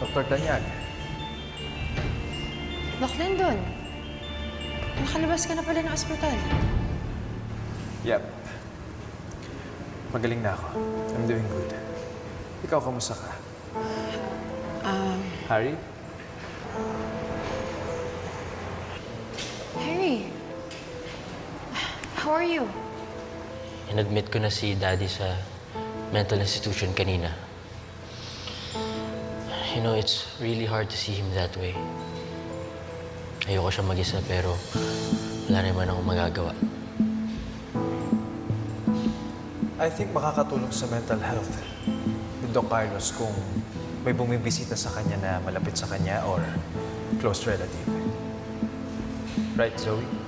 Dr. Tanyag. Doc Lindon, nakalabas ka na pala ng ospital. Yep. Magaling na ako. I'm doing good. Ikaw, kamusta ka? Um, Harry? Harry, how are you? Inadmit ko na si Daddy sa mental institution kanina. You know, it's really hard to see him that way. Ayoko siya mag-isa pero wala naman akong magagawa. I think makakatulong sa mental health ni Doc Carlos kung may bumibisita sa kanya na malapit sa kanya or close relative. Right, Zoe?